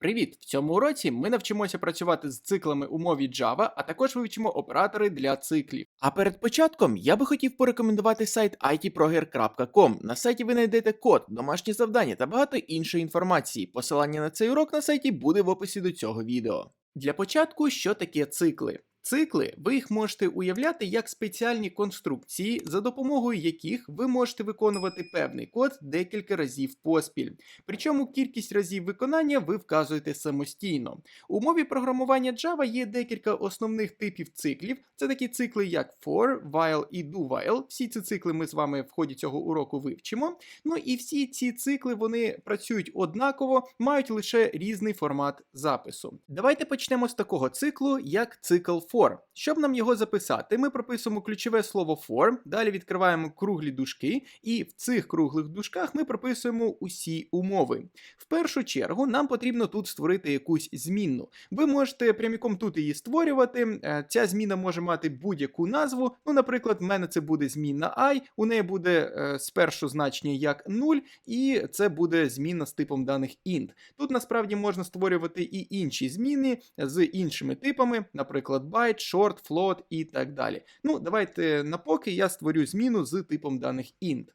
Привіт! В цьому уроці ми навчимося працювати з циклами у мові Java, а також вивчимо оператори для циклів. А перед початком я би хотів порекомендувати сайт itproger.com. На сайті ви знайдете код, домашні завдання та багато іншої інформації. Посилання на цей урок на сайті буде в описі до цього відео. Для початку, що таке цикли? Цикли ви їх можете уявляти як спеціальні конструкції, за допомогою яких ви можете виконувати певний код декілька разів поспіль. Причому кількість разів виконання ви вказуєте самостійно. У мові програмування Java є декілька основних типів циклів. Це такі цикли, як for, while і do while. Всі ці цикли ми з вами в ході цього уроку вивчимо. Ну і всі ці цикли вони працюють однаково, мають лише різний формат запису. Давайте почнемо з такого циклу, як цикл for. Щоб нам його записати, ми прописуємо ключове слово for, далі відкриваємо круглі дужки, і в цих круглих дужках ми прописуємо усі умови. В першу чергу нам потрібно тут створити якусь змінну. Ви можете пряміком тут її створювати. Е, Ця зміна може мати будь-яку назву. Ну, наприклад, в мене це буде змінна i, у неї буде е, спершу значення як 0, і це буде зміна з типом даних int. Тут насправді можна створювати і інші зміни з іншими типами, наприклад, byte, short, float і так далі. Ну, давайте на поки я створю зміну з типом даних int.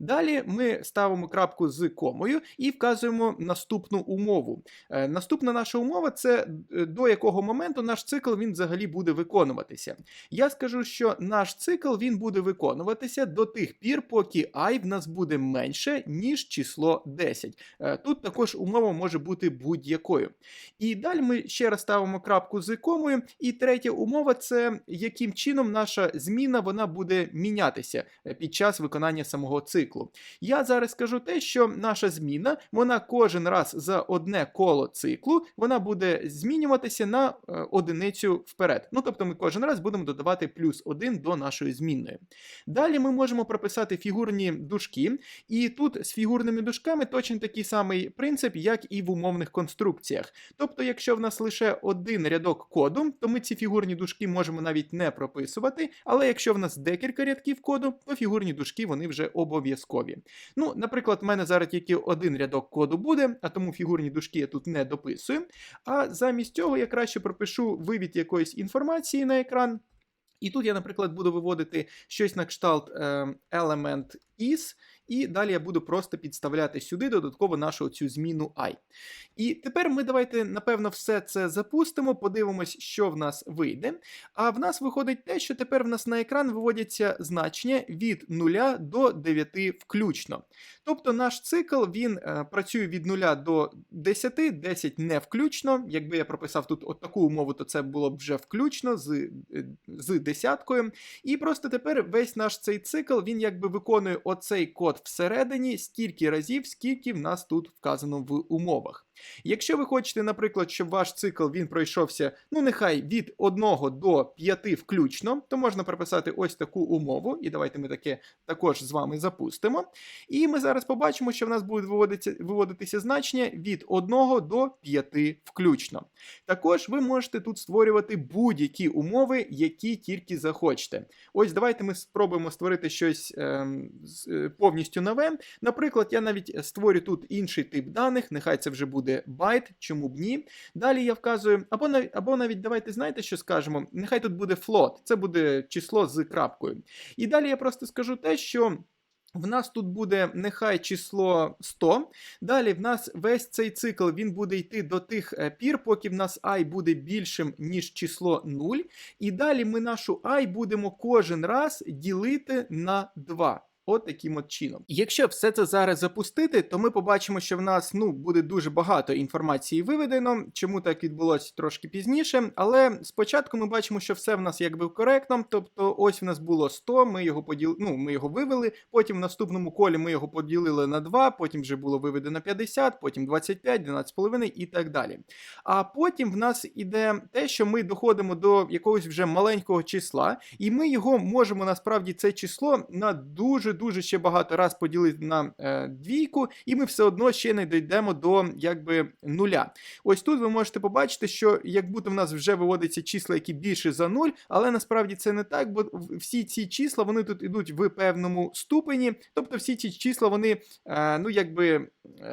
Далі ми ставимо крапку з комою і вказуємо наступну умову. Е, наступна наша умова це е, до якого моменту наш цикл він взагалі буде виконуватися. Я скажу, що наш цикл він буде виконуватися до тих пір, поки і в нас буде менше, ніж число 10. Е, Тут також умова може бути будь-якою. І далі ми ще раз ставимо крапку з комою. І третя умова це яким чином наша зміна вона буде мінятися під час виконання самого циклу. Я зараз скажу те, що наша зміна, вона кожен раз за одне коло циклу, вона буде змінюватися на е, одиницю вперед. Ну тобто ми кожен раз будемо додавати плюс один до нашої змінної. Далі ми можемо прописати фігурні дужки, і тут з фігурними дужками точно такий самий принцип, як і в умовних конструкціях. Тобто, якщо в нас лише один рядок коду, то ми ці фігурні дужки можемо навіть не прописувати, але якщо в нас декілька рядків коду, то фігурні дужки вони вже обов'язкові. Ну, наприклад, в мене зараз тільки один рядок коду буде, а тому фігурні дужки я тут не дописую. А замість цього я краще пропишу вивід якоїсь інформації на екран. І тут я, наприклад, буду виводити щось на кшталт е, element is, і далі я буду просто підставляти сюди додатково нашу цю зміну i. І тепер ми давайте, напевно, все це запустимо, подивимось, що в нас вийде. А в нас виходить те, що тепер в нас на екран виводяться значення від 0 до 9 включно. Тобто наш цикл він е, працює від 0 до 10, 10 не включно. Якби я прописав тут от таку умову, то це було б вже включно з, е, з десяткою. І просто тепер весь наш цей цикл він якби виконує оцей код всередині стільки разів, скільки в нас тут вказано в умовах. Якщо ви хочете, наприклад, щоб ваш цикл він пройшовся, ну нехай від 1 до 5 включно, то можна прописати ось таку умову, і давайте ми таке також з вами запустимо. І ми зараз побачимо, що в нас будуть виводитися, виводитися значення від 1 до 5 включно. Також ви можете тут створювати будь-які умови, які тільки захочете. Ось давайте ми спробуємо створити щось ем, е, повністю нове. Наприклад, я навіть створю тут інший тип даних, нехай це вже буде байт, чому б ні. Далі я вказую, або навіть, або навіть давайте знаєте, що скажемо. Нехай тут буде float, це буде число з крапкою. І далі я просто скажу те, що. В нас тут буде нехай число 100. Далі в нас весь цей цикл він буде йти до тих е, пір, поки в нас і буде більшим, ніж число 0. І далі ми нашу і будемо кожен раз ділити на 2. От таким от чином. Якщо все це зараз запустити, то ми побачимо, що в нас ну буде дуже багато інформації виведено. Чому так відбулося трошки пізніше? Але спочатку ми бачимо, що все в нас якби коректно. Тобто, ось в нас було 100, ми його поділ... ну, ми його вивели. Потім в наступному колі ми його поділили на 2, потім вже було виведено 50, потім 25, 12,5 і так далі. А потім в нас іде те, що ми доходимо до якогось вже маленького числа, і ми його можемо насправді це число на дуже дуже ще багато раз поділити на е, двійку, і ми все одно ще не дійдемо до якби нуля. Ось тут ви можете побачити, що як будто в нас вже виводиться числа, які більше за нуль, але насправді це не так, бо всі ці числа вони тут ідуть в певному ступені. Тобто всі ці числа вони е, ну якби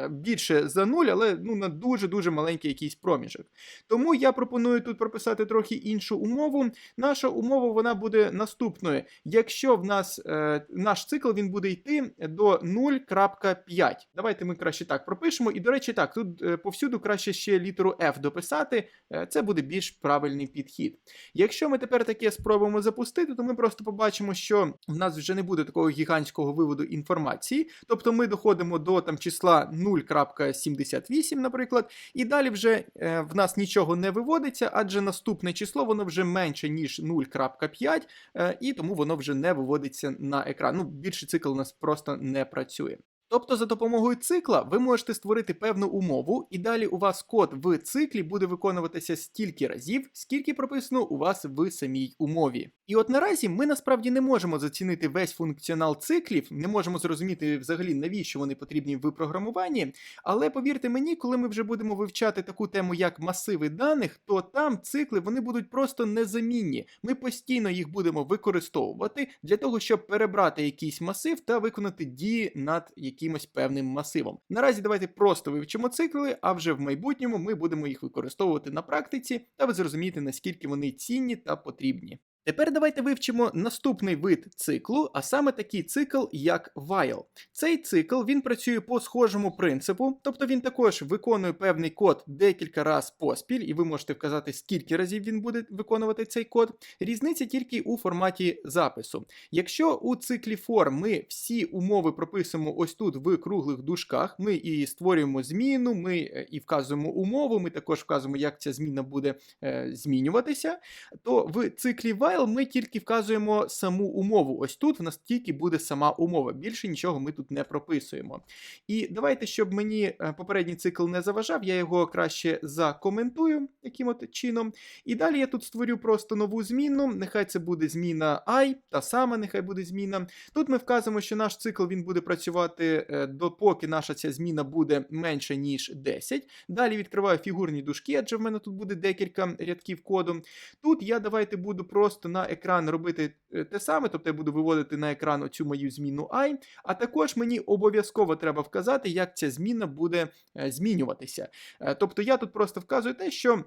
більше за 0, але ну, на дуже-дуже маленький якийсь проміжок. Тому я пропоную тут прописати трохи іншу умову. Наша умова вона буде наступною. Якщо в нас е, наш цикл він буде йти до 0.5. Давайте ми краще так пропишемо. І, до речі, так, тут е, повсюду краще ще літеру F дописати. Е, це буде більш правильний підхід. Якщо ми тепер таке спробуємо запустити, то ми просто побачимо, що в нас вже не буде такого гігантського виводу інформації. Тобто ми доходимо до там числа 0.78, наприклад, і далі вже е, в нас нічого не виводиться, адже наступне число воно вже менше, ніж 0.5, е, і тому воно вже не виводиться на екран. Ну, більший цикл у нас просто не працює. Тобто за допомогою цикла ви можете створити певну умову, і далі у вас код в циклі буде виконуватися стільки разів, скільки прописано у вас в самій умові. І от наразі ми насправді не можемо зацінити весь функціонал циклів, не можемо зрозуміти взагалі навіщо вони потрібні в програмуванні. Але повірте мені, коли ми вже будемо вивчати таку тему, як масиви даних, то там цикли вони будуть просто незамінні. Ми постійно їх будемо використовувати для того, щоб перебрати якийсь масив та виконати дії над якимось певним масивом. Наразі давайте просто вивчимо цикли, а вже в майбутньому ми будемо їх використовувати на практиці, аби зрозуміти наскільки вони цінні та потрібні. Тепер давайте вивчимо наступний вид циклу, а саме такий цикл, як while. Цей цикл він працює по схожому принципу, тобто він також виконує певний код декілька разів поспіль, і ви можете вказати, скільки разів він буде виконувати цей код. Різниця тільки у форматі запису. Якщо у циклі for ми всі умови прописуємо ось тут в круглих дужках, ми і створюємо зміну, ми е, і вказуємо умову, ми також вказуємо, як ця зміна буде е, змінюватися, то в циклі while ми тільки вказуємо саму умову. Ось тут в нас тільки буде сама умова. Більше нічого ми тут не прописуємо. І давайте, щоб мені е, попередній цикл не заважав, я його краще закоментую яким от чином. І далі я тут створю просто нову зміну. Нехай це буде зміна i, та сама, нехай буде зміна. Тут ми вказуємо, що наш цикл він буде працювати е, допоки наша ця зміна буде менше, ніж 10. Далі відкриваю фігурні дужки, адже в мене тут буде декілька рядків коду. Тут я давайте буду просто на екран робити е, те саме, тобто я буду виводити на екран оцю мою зміну i, а також мені обов'язково треба вказати, як ця зміна буде е, змінюватися. Е, Тобто я тут просто вказую те, що.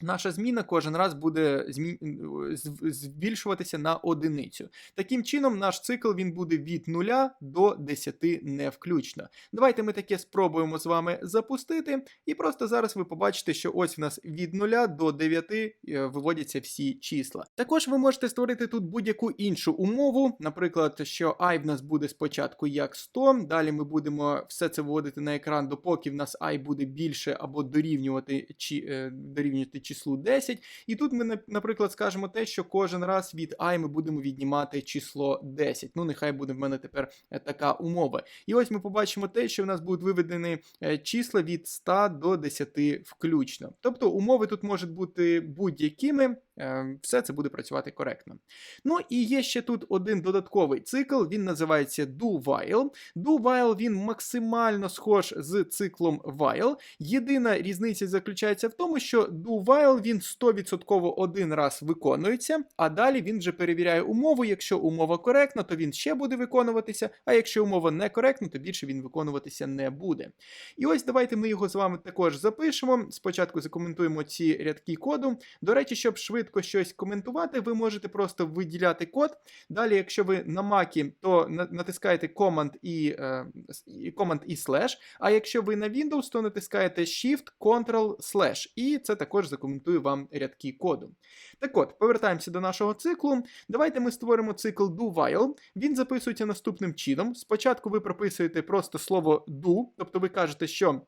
Наша зміна кожен раз буде змі... збільшуватися на одиницю. Таким чином, наш цикл він буде від 0 до 10 не включно. Давайте ми таке спробуємо з вами запустити, і просто зараз ви побачите, що ось в нас від 0 до 9 е, виводяться всі числа. Також ви можете створити тут будь-яку іншу умову, наприклад, що і в нас буде спочатку як 100, далі ми будемо все це виводити на екран, допоки в нас і буде більше або дорівнювати чи е, дорівнювати числу 10. І тут ми, нап- наприклад, скажемо те, що кожен раз від і ми будемо віднімати число 10. Ну, нехай буде в мене тепер е, така умова. І ось ми побачимо те, що в нас будуть виведені е, числа від 100 до 10 включно. Тобто умови тут можуть бути будь-якими, все це буде працювати коректно. Ну і є ще тут один додатковий цикл, він називається do-while. Do-while він максимально схож з циклом while. Єдина різниця заключається в тому, що do-while він 100% один раз виконується, а далі він вже перевіряє умову. Якщо умова коректна, то він ще буде виконуватися, а якщо умова не коректна, то більше він виконуватися не буде. І ось давайте ми його з вами також запишемо. Спочатку закоментуємо ці рядки коду. До речі, щоб швидко щось коментувати, ви можете просто виділяти код. Далі, якщо ви на Mac, то натискаєте Command і, е, Command і Slash, а якщо ви на Windows, то натискаєте Shift, Ctrl, Slash, і це також закоментує вам рядки коду. Так от, повертаємося до нашого циклу. Давайте ми створимо цикл do-while. Він записується наступним чином. Спочатку ви прописуєте просто слово do, тобто ви кажете, що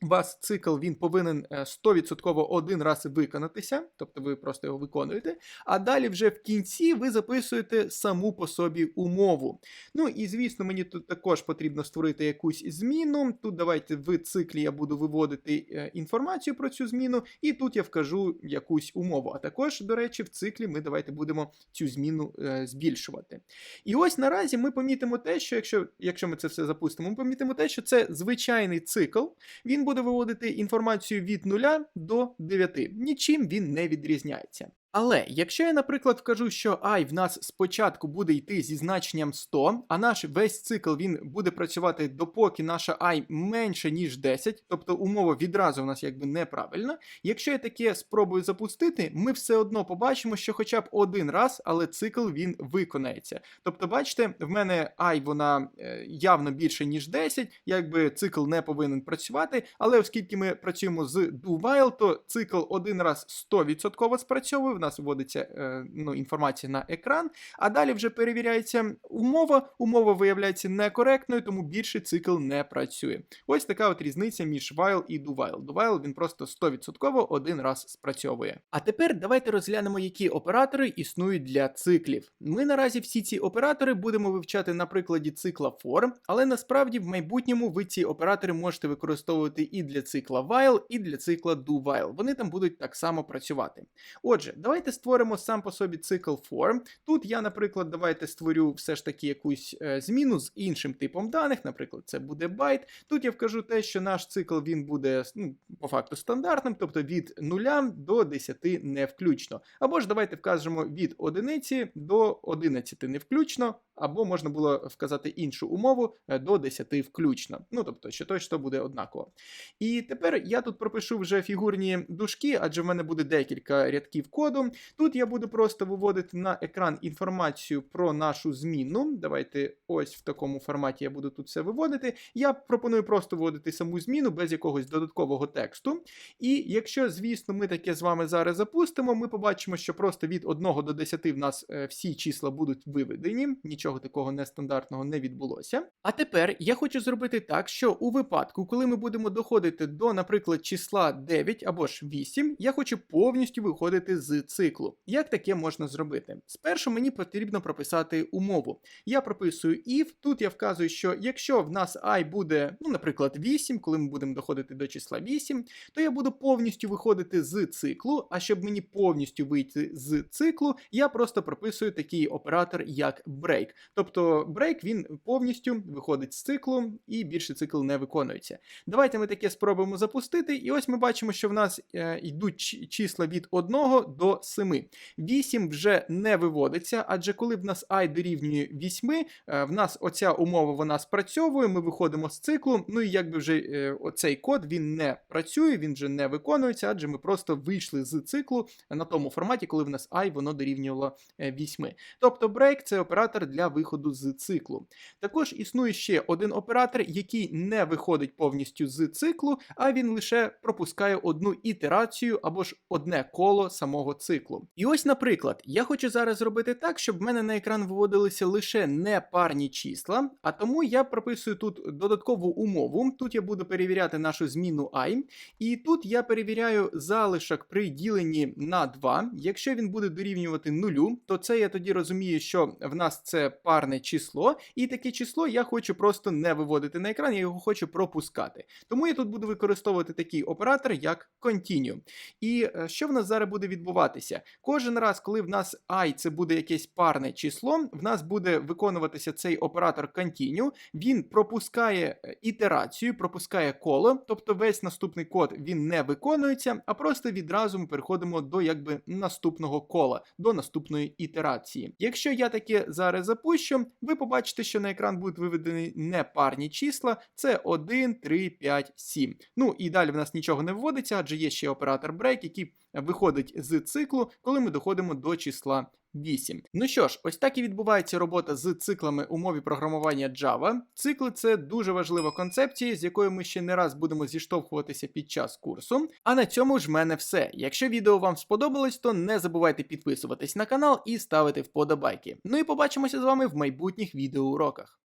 вас цикл він повинен е, 100% один раз виконатися, тобто ви просто його виконуєте. А далі вже в кінці ви записуєте саму по собі умову. Ну і звісно, мені тут також потрібно створити якусь зміну. Тут давайте в циклі я буду виводити е, інформацію про цю зміну, і тут я вкажу якусь умову. А також, до речі, в циклі ми давайте будемо цю зміну е, збільшувати. І ось наразі ми помітимо те, що якщо, якщо ми це все запустимо, ми помітимо те, що це звичайний цикл. Він буде виводити інформацію від 0 до 9. Нічим він не відрізняється. Але якщо я, наприклад, вкажу, що і в нас спочатку буде йти зі значенням 100, а наш весь цикл він буде працювати допоки наша і менше ніж 10, тобто умова відразу в нас якби неправильна. Якщо я таке спробую запустити, ми все одно побачимо, що хоча б один раз, але цикл він виконається. Тобто, бачите, в мене і вона е, явно більше ніж 10, якби цикл не повинен працювати, але оскільки ми працюємо з do while, то цикл один раз 100% спрацьовує, в нас вводиться е, ну, інформація на екран, а далі вже перевіряється умова. Умова виявляється некоректною, тому більше цикл не працює. Ось така от різниця між while і do while. Do while він просто 100% один раз спрацьовує. А тепер давайте розглянемо, які оператори існують для циклів. Ми наразі всі ці оператори будемо вивчати на прикладі цикла for, але насправді в майбутньому ви ці оператори можете використовувати і для цикла while, і для цикла do while. Вони там будуть так само працювати. Отже, давайте створимо сам по собі цикл for. Тут я, наприклад, давайте створю все ж таки якусь е, зміну з іншим типом даних, наприклад, це буде байт. Тут я вкажу те, що наш цикл він буде ну, по факту стандартним, тобто від 0 до 10 не включно. Або ж давайте вкажемо від 1 до 11 не включно, або можна було вказати іншу умову е, до 10 включно. Ну тобто, що то, що буде однаково. І тепер я тут пропишу вже фігурні дужки, адже в мене буде декілька рядків коду. Тут я буду просто виводити на екран інформацію про нашу зміну. Давайте ось в такому форматі я буду тут все виводити. Я пропоную просто вводити саму зміну без якогось додаткового тексту. І якщо, звісно, ми таке з вами зараз запустимо, ми побачимо, що просто від 1 до 10 в нас е, всі числа будуть виведені. Нічого такого нестандартного не відбулося. А тепер я хочу зробити так, що у випадку, коли ми будемо доходити до, наприклад, числа 9 або ж 8, я хочу повністю виходити з циклу. Як таке можна зробити? Спершу мені потрібно прописати умову. Я прописую if, тут я вказую, що якщо в нас і буде, ну, наприклад, 8, коли ми будемо доходити до числа 8, то я буду повністю виходити з циклу. А щоб мені повністю вийти з циклу, я просто прописую такий оператор, як break. Тобто break він повністю виходить з циклу і більше цикл не виконується. Давайте ми таке спробуємо запустити, і ось ми бачимо, що в нас е, йдуть числа від 1 до 7. 8 вже не виводиться, адже коли в нас і дорівнює 8, е, в нас оця умова вона спрацьовує, ми виходимо з циклу. Ну і якби вже е, оцей код він не працює, він вже не виконується, адже ми просто вийшли з циклу на тому форматі, коли в нас і воно дорівнювало е, 8. Тобто break це оператор для виходу з циклу. Також існує ще один оператор, який не виходить повністю з циклу, а він лише пропускає одну ітерацію або ж одне коло самого циклу. І ось, наприклад, я хочу зараз зробити так, щоб в мене на екран виводилися лише непарні числа, а тому я прописую тут додаткову умову. Тут я буду перевіряти нашу зміну i, і тут я перевіряю залишок при діленні на 2. Якщо він буде дорівнювати нулю, то це я тоді розумію, що в нас це парне число, і таке число я хочу просто не виводити на екран, я його хочу пропускати. Тому я тут буду використовувати такий оператор, як continue. І е, що в нас зараз буде відбуватися? Кожен раз, коли в нас і це буде якесь парне число, в нас буде виконуватися цей оператор continue, він пропускає е, ітерацію, пропускає коло, тобто весь наступний код він не виконується, а просто відразу ми переходимо до якби наступного кола, до наступної ітерації. Якщо я таке зараз запущу, ви побачите, що на екран будуть виведені непарні числа, це 1, 3, 5, 7. Ну і далі в нас нічого не вводиться, адже є ще оператор break, який виходить з циклу, коли ми доходимо до числа 8. Ну що ж, ось так і відбувається робота з циклами у мові програмування Java. Цикли це дуже важлива концепція, з якою ми ще не раз будемо зіштовхуватися під час курсу. А на цьому ж в мене все. Якщо відео вам сподобалось, то не забувайте підписуватись на канал і ставити вподобайки. Ну і побачимося з вами в майбутніх відеоуроках.